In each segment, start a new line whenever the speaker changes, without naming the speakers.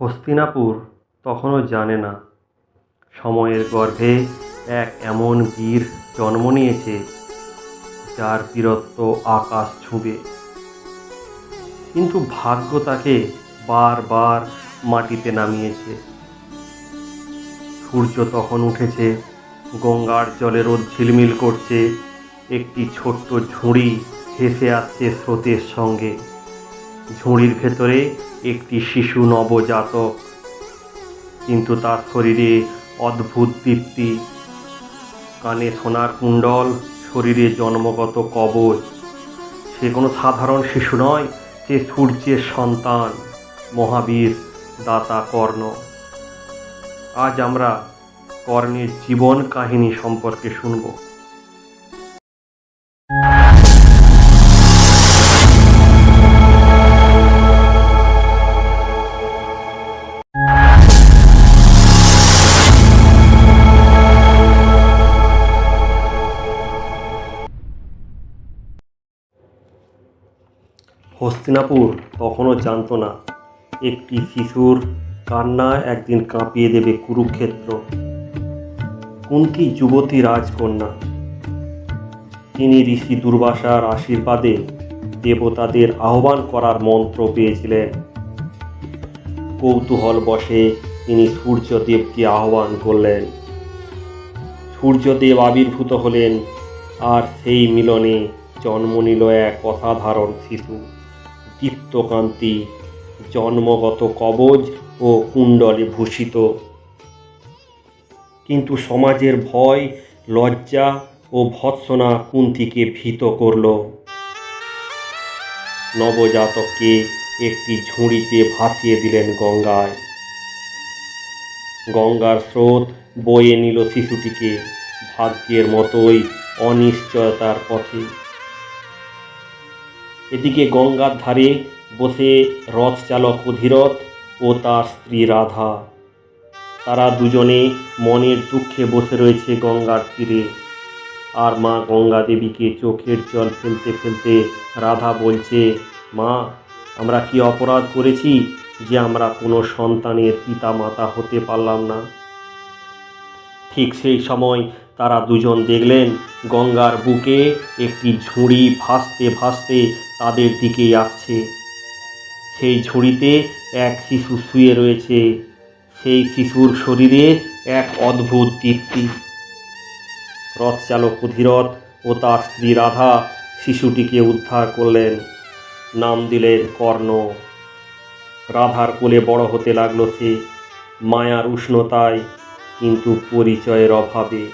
হস্তিনাপুর তখনও জানে না। সময়ের গর্ভে এক এমন বীর জন্ম নিয়েছে, যার বীরত্ব আকাশ ছুঁবে। কিন্তু ভাগ্য তাকে বারবার মাটিতে নামিয়েছে। সূর্য তখন উঠেছে, গঙ্গার জলে রোদ ঝিলমিল করছে, একটি ছোট্ট ঝুড়ি ভেসে আসছে স্রোতের সঙ্গে। ঝুড়ির ভেতরে একটি শিশু নবজাতক। কিন্তু তার শরীরে অদ্ভুত দীপ্তি কানে সোনার কুণ্ডল, শরীরে জন্মগত কবচ সে কোনো সাধারণ শিশু নয়, সে সূর্যের সন্তান, মহাবীর দাতা কর্ণ। আজ আমরা কর্ণের জীবন কাহিনী সম্পর্কে শুনব। হস্তিনাপুর তখনও জানতো না। একটি শিশুর কান্না একদিন কাঁপিয়ে দেবে কুরুক্ষেত্র। কুন্তি যুবতী রাজকন্যা? তিনি ঋষি দুর্বাসার আশীর্বাদে দেবতাদের আহ্বান করার মন্ত্র পেয়েছিলেন। কৌতূহল বসে তিনি সূর্যদেবকে আহ্বান করলেন। সূর্যদেব আবির্ভূত হলেন, আর সেই মিলনে জন্ম নিল এক অসাধারণ শিশু। দীপ্তকান্তি জন্মগত কবজ ও কুণ্ডলে ভূষিত। কিন্তু সমাজের ভয়, লজ্জা ও ভৎসনা কুন্তিকে ভীত করল। নবজাতককে একটি ঝুড়িতে ভাসিয়ে দিলেন গঙ্গায়। গঙ্গার স্রোত বয়ে নিল শিশুটিকে, ভাগ্যের মতোই অনিশ্চয়তার পথে। এদিকে গঙ্গার ধারে বসে রথ চালক অধীরথ ও তার স্ত্রী রাধা। তারা দুজনে মনের দুঃখে বসে রয়েছে গঙ্গার তীরে। আর মা গঙ্গা দেবীকে চোখের জল ফেলতে ফেলতে রাধা বলছে, মা, আমরা কি অপরাধ করেছি যে আমরা কোনো সন্তানের পিতা মাতা হতে পারলাম না? ঠিক সেই সময় তারা দুজন দেখলেন গঙ্গার বুকে একটি ঝুড়ি ভাসতে ভাসতে তাদের দিকেই আসছে। সেই ঝুড়িতে এক শিশু শুয়ে রয়েছে। সেই শিশুর শরীরে এক অদ্ভুত দীপ্তি রথ চালক অধীরথ ও তার স্ত্রী রাধা শিশুটিকে উদ্ধার করলেন। নাম দিলেন কর্ণ। রাধার কোলে বড় হতে লাগল সে। মায়ার উষ্ণতায়, কিন্তু পরিচয়ের অভাবে।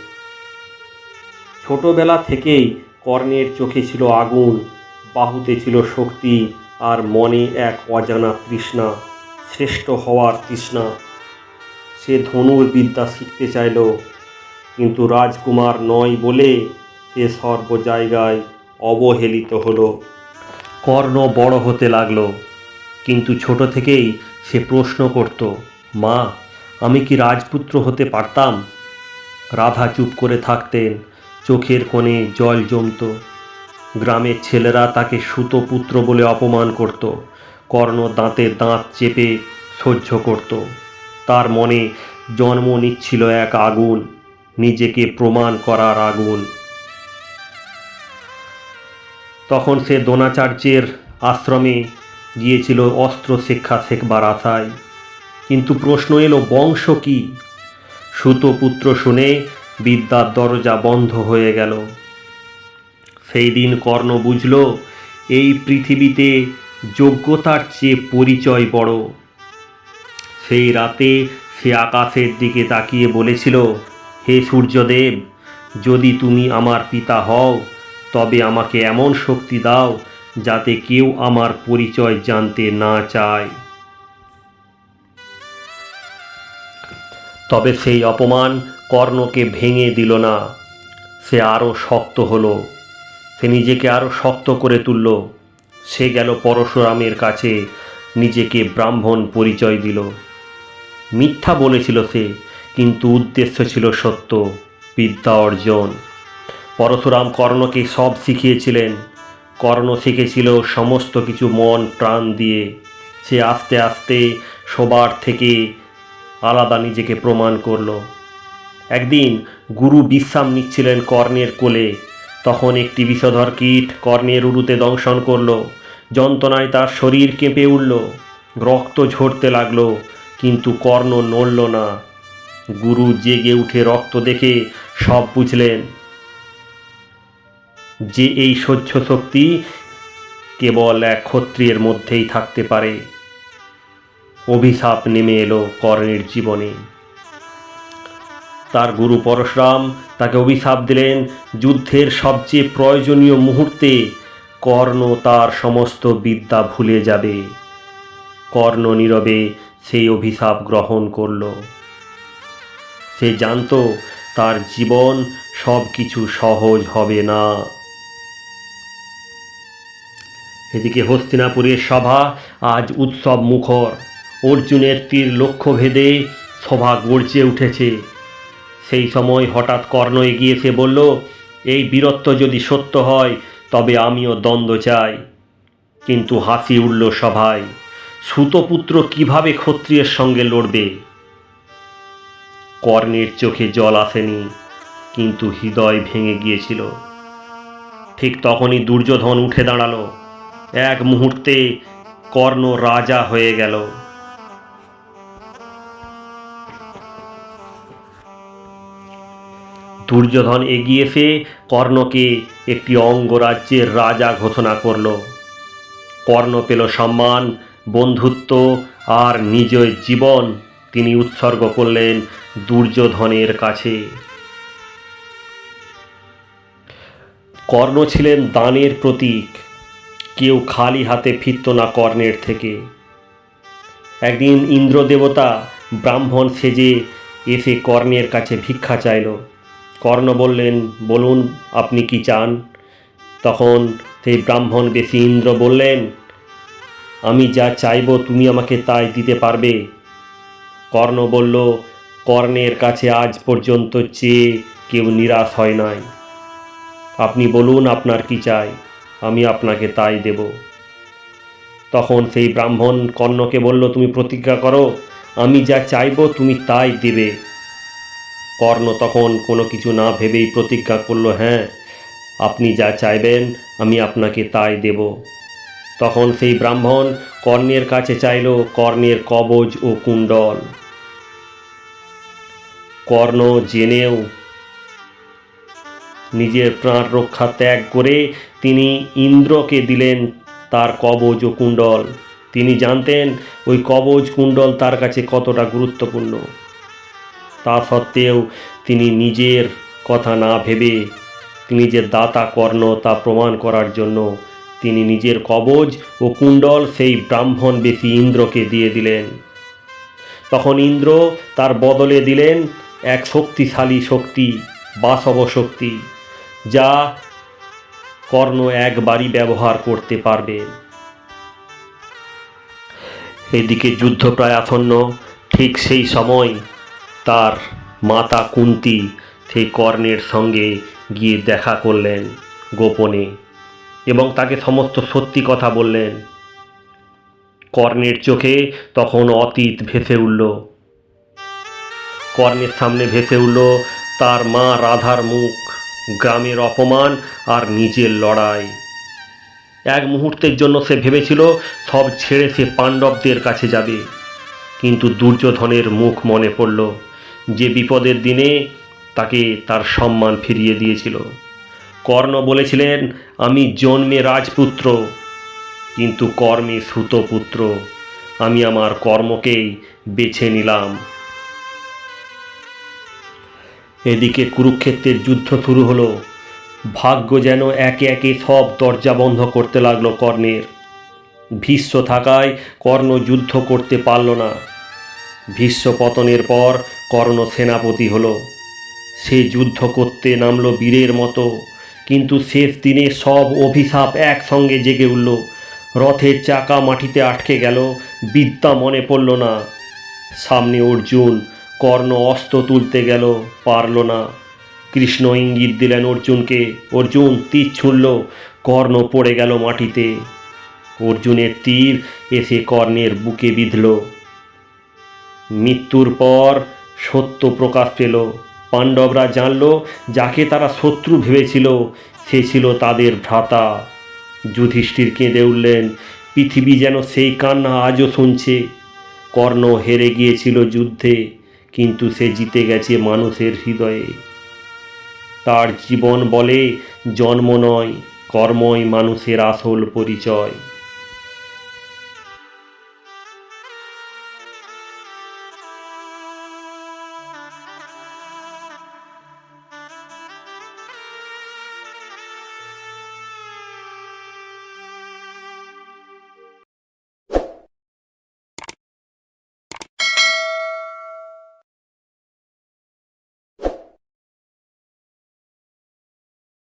ছোটবেলা থেকেই কর্ণের চোখে ছিল আগুন। বাহুতে ছিল শক্তি, আর মনে এক অজানা তৃষ্ণা, শ্রেষ্ঠ হওয়ার তৃষ্ণা। সে ধনুর বিদ্যা শিখতে চাইল, কিন্তু রাজকুমার নয় বলে সে সর্ব জায়গায় অবহেলিত হলো। কর্ণ বড় হতে লাগল, কিন্তু ছোট থেকেই সে প্রশ্ন করত, মা, আমি কি রাজপুত্র হতে পারতাম? রাধা চুপ করে থাকতেন, চোখের কোণে জল জমতো। গ্রামের ছেলেরা তাকে সুতপুত্র বলে অপমান করত, কর্ণ দাঁতে দাঁত চেপে সহ্য করত। তার মনে জন্ম নিচ্ছিল এক আগুন, নিজেকে প্রমাণ করার আগুন। তখন সে দ্রোণাচার্যের আশ্রমে গিয়েছিল অস্ত্র শিক্ষা শেখবার আশায়। কিন্তু প্রশ্ন এলো, বংশ কি? সুতপুত্র শুনে বিদ্যার দরজা বন্ধ হয়ে গেল। সেই দিন কর্ণ বুঝল, এই পৃথিবীতে যোগ্যতার চেয়ে পরিচয় বড়। সেই রাতে সে আকাশের দিকে তাকিয়ে বলেছিল, হে সূর্যদেব, যদি তুমি আমার পিতা হও, তবে আমাকে এমন শক্তি দাও যাতে কেউ আমার পরিচয় জানতে না চায়। তবে সেই অপমান কর্ণকে ভেঙে দিল না, সে আরও শক্ত হলো। সে নিজেকে আরও শক্ত করে তুলল। সে গেল পরশুরামের কাছে, নিজেকে ব্রাহ্মণ পরিচয় দিল। মিথ্যা বলেছিল সে, কিন্তু উদ্দেশ্য ছিল সত্য, বিদ্যা অর্জন। পরশুরাম কর্ণকে সব শিখিয়েছিলেন। কর্ণ শিখেছিল সমস্ত কিছু মন, প্রাণ দিয়ে। সে আস্তে আস্তে সবার থেকে আলাদা নিজেকে প্রমাণ করল। একদিন গুরু বিশ্রাম নিচ্ছিলেন কর্ণের কোলে। তখন একটি বিষধর কীট কর্ণের উরুতে দংশন করল। যন্ত্রণায় তার শরীর কেঁপে উঠল। রক্ত ঝরতে লাগল, কিন্তু কর্ণ নড়ল না। গুরু জেগে উঠে রক্ত দেখে সব বুঝলেন। যে এই সহ্য শক্তি কেবল এক ক্ষত্রিয়ের মধ্যেই থাকতে পারে। অভিশাপ নেমে এলো কর্ণের জীবনে। তার গুরু পরশুরাম তাকে অভিশাপ দিলেন যুদ্ধের সবচেয়ে প্রয়োজনীয় মুহূর্তে কর্ণ তার সমস্ত বিদ্যা ভুলে যাবে। কর্ণ নীরবে সেই অভিশাপ গ্রহণ করল। সে জানত তার জীবন সব কিছু সহজ হবে না। এদিকে হস্তিনাপুরের সভা আজ উৎসব মুখর। অর্জুনের তীর লক্ষ্য ভেদে সভা গর্জে উঠেছে। সেই সময় হঠাৎ কর্ণ এগিয়ে এসে বলল, এই বীরত্ব যদি সত্য হয়, তবে আমিও দ্বন্দ্ব চাই। কিন্তু হাসি উঠল সভায়, সুতপুত্র কীভাবে ক্ষত্রিয়ের সঙ্গে লড়বে? কর্ণের চোখে জল আসেনি, কিন্তু হৃদয় ভেঙে গিয়েছিল। ঠিক তখনই দুর্যোধন উঠে দাঁড়াল। এক মুহূর্তে কর্ণ রাজা হয়ে গেল। দুর্যোধন এগিয়ে এসে কর্ণকে একটি অঙ্গরাজ্যের রাজা ঘোষণা করল। কর্ণ পেল সম্মান, বন্ধুত্ব আর নিজের জীবন তিনি উৎসর্গ করলেন দুর্যোধনের কাছে। কর্ণ ছিলেন দানের প্রতীক, কেউ খালি হাতে ফিরত না কর্ণের থেকে। একদিন ইন্দ্রদেবতা ব্রাহ্মণ সেজে এসে কর্ণের কাছে ভিক্ষা চাইল। কর্ণ বললেন, বলুন, আপনি কি চান? তখন সেই ব্রাহ্মণ বেশি ইন্দ্র বললেন, আমি যা চাইব তুমি আমাকে তাই দিতে পারবে। কর্ণ বলল, কর্ণের কাছে আজ পর্যন্ত চেয়ে কেউ নিরাশ হয় নাই। আপনি বলুন, আপনার কি চাই? আমি আপনাকে তাই দেব। তখন সেই ব্রাহ্মণ কর্ণকে বলল, তুমি প্রতিজ্ঞা করো, আমি যা চাইব তুমি তাই দেবে। কর্ণ তখন কোনো কিছু না ভেবেই প্রতিজ্ঞা করল হ্যাঁ আপনি যা চাইবেন, আমি আপনাকে তাই দেব। তখন সেই ব্রাহ্মণ কর্ণের কাছে চাইল কর্ণের কবজ ও কুণ্ডল। কর্ণ জেনেও নিজের প্রাণ রক্ষা ত্যাগ করে তিনি ইন্দ্রকে দিলেন তার কবজ ও কুণ্ডল। তিনি জানতেন ওই কবজ কুণ্ডল তার কাছে কতটা গুরুত্বপূর্ণ। তা সত্ত্বেও তিনি নিজের কথা না ভেবে তিনি যে দাতা কর্ণ তা প্রমাণ করার জন্য তিনি নিজের কবজ ও কুণ্ডল সেই ব্রাহ্মণ বেশি ইন্দ্রকে দিয়ে দিলেন। তখন ইন্দ্র তার বদলে দিলেন এক শক্তিশালী শক্তি, বাসব শক্তি, যা কর্ণ একবারই ব্যবহার করতে পারবে। এদিকে যুদ্ধ প্রায় আসন্ন ঠিক সেই সময় তার মাতা কুন্তি সেই কর্ণের সঙ্গে গিয়ে দেখা করলেন গোপনে এবং তাকে সমস্ত সত্যি কথা বললেন। কর্ণের চোখে তখন অতীত ভেসে উঠল। কর্ণের সামনে ভেসে উঠল তার মা রাধার মুখ, গ্রামের অপমান আর নিজের লড়াই। এক মুহূর্তের জন্য সে ভেবেছিল সব ছেড়ে সে পাণ্ডবদের কাছে যাবে, কিন্তু দুর্যোধনের মুখ মনে পড়ল। যে বিপদের দিনে তাকে তার সম্মান ফিরিয়ে দিয়েছিল। কর্ণ বলেছিলেন, আমি জন্মে রাজপুত্র, কিন্তু কর্মে সুতপুত্র আমি আমার কর্মকেই বেছে নিলাম। এদিকে কুরুক্ষেত্রের যুদ্ধ শুরু হলো। ভাগ্য যেন একে একে সব দরজা বন্ধ করতে লাগল কর্ণের। ভীষ্ম থাকায় কর্ণ যুদ্ধ করতে পারল না। ভীষ্ম পতনের পর কর্ণ সেনাপতি হলো। সে যুদ্ধ করতে নামলো বীরের মতো, কিন্তু শেষ দিনে সব অভিশাপ একসঙ্গে জেগে উঠল। রথের চাকা মাটিতে আটকে গেল, বিদ্যা মনে পড়ল না। সামনে অর্জুন, কর্ণ অস্ত্র তুলতে গেল, পারল না। কৃষ্ণ ইঙ্গিত দিলেন অর্জুনকে, অর্জুন, তীর ছুঁড়ল, কর্ণ পড়ে গেল মাটিতে। অর্জুনের তীর এসে কর্ণের বুকে বিঁধল। মৃত্যুর পর সত্য প্রকাশ পেল। পাণ্ডবরা জানল, যাকে তারা শত্রু ভেবেছিল, সে ছিল তাদের ভ্রাতা। যুধিষ্ঠির কেঁদে উঠলেন, পৃথিবী যেন সেই কান্না আজও শুনছে। কর্ণ হেরে গিয়েছিল যুদ্ধে, কিন্তু সে জিতে গেছে মানুষের হৃদয়ে। তার জীবন বলে জন্ম নয়, কর্মই মানুষের আসল পরিচয়।